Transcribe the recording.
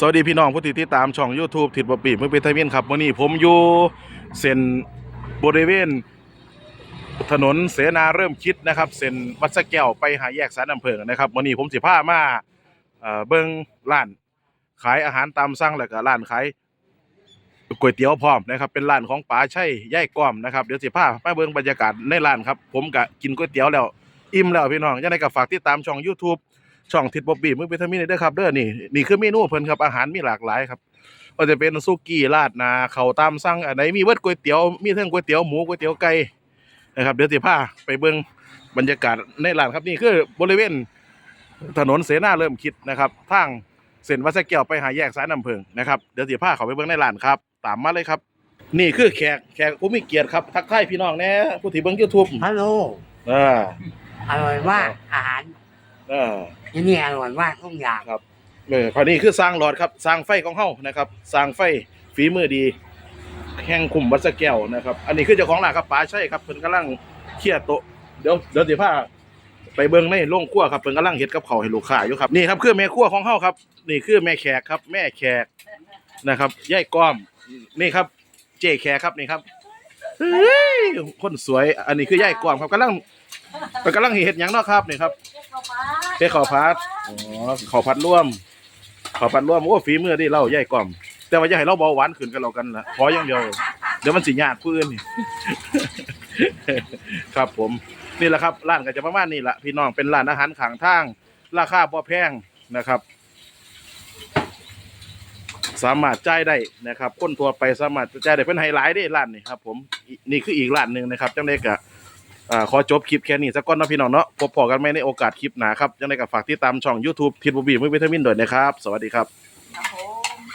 สวัสดีพี่น้องผู้ติดตามช่อง YouTube ทิดบปีเมื่อเป็นไทมินครับวันนี้ผมอยู่เส้นบริเวณ ถนนเสนาเริ่มคิดนะครับเส้นวัดสะแก้วไปหาแยกสารอำเภอนะครับวันนี้ผมสิพามาเอ่อเบิ่งร้านขายอาหารตามสั่งแล้วก็ร้านขายก๋วยเตี๋ยวพร้อมนะครับ เป็นร้านของป๋าชัยย่ายก้อมนะครับเดี๋ยวสิพามาเบิ่งบรรยากาศในร้านครับ ผมก็กินก๋วยเตี๋ยวแล้วอิ่มแล้วพี่น้องยังไงก็ฝากติดตามช่อง YouTube ช่องทิดบ๊อบบี้มือเป็นทมินเด้อครับเด้อนี่นี่คือเมนูเพิ่นครับอาหารมีหลากหลายครับก็จะเป็นซุกี้ราดหนาข้าวตามสั่งอันไหนมีเบิดก๋วยเตี๋ยวมีทั้งก๋วยเตี๋ยวหมูก๋วยเตี๋ยวไก่นะครับเดี๋ยวสิพาไปเบิ่งบรรยากาศในร้านครับนี่คือบริเวณถนนเสนาเริ่มคิดนะครับทางเส้นวัดสะแก้วไปหาแยกสายน้ำเพิงนะครับเดี๋ยวสิพาเขาไปเบิ่งในร้านครับ ตามมาเลยครับ นี่คือแขกแขกผู้มีเกียรติครับทักทายพี่น้องแน่ผู้ที่เบิ่ง YouTube ฮัลโหลเอออร่อยมากอาหาร เออที่นี่อร่อยมากทุกอย่างเออพอนี้คือสร้างหลอดครับ สร้างไฟของเฮานะครับสร้างไฟฝีมือดี แห่งคุมวัดสะแก้วนะครับ อันนี้คือเจ้าของร้านครับป๋าใช่ครับเพิ่นกำลังเคลียร์โต๊ะเดี๋ยวเดี๋ยวสิพาไปเบิ่งในโรงครัวครับเพิ่นกำลังเฮ็ดกับข้าวให้ลูกค้าอยู่ครับนี่ครับคือแม่ครัวของเฮาครับ นี่คือแม่แขกครับ แม่แขกนะครับยายก้อมนี่ครับ เจ๊แขกครับนี่ครับเฮ้ยคนสวยอันนี้คือยายก้อมครับกำลัง เพิ่นกำลังเฮ็ดหยังเนาะครับนี่ครับเฮ็ดข้าวผัดอ๋อข้าวผัดร่วมข้าวผัดร่วมโอ้ฝีมือดีเราใหญ่กล่อม แต่ว่าอย่าให้เราเบาหวานขึ้นกันเรากันละขออย่างเดียวเดี๋ยวมันสิยากผู้อื่นนี่ ครับผมนี่แหละครับร้านก็จะประมาณนี้ละพี่น้องเป็นร้านอาหารข้างทาง ราคาบ่แพงนะครับ สามารถจ่ายได้นะครับคนทั่วไปสามารถจ่ายได้เป็นไฮไลท์ได้ร้านนี้ครับ ผมอีนี่คืออีกร้านหนึ่งนะครับจังไดก็ อ่าขอจบคลิปแค่นี้สักก้อนนะพี่น้องเนาะพบพอกันไหมในโอกาสคลิปหน้าครับยังไงก็ฝากติดตามช่อง YouTube ทิดบุบีมือวิตามินด้วยนะครับ สวัสดีครับ ครับผม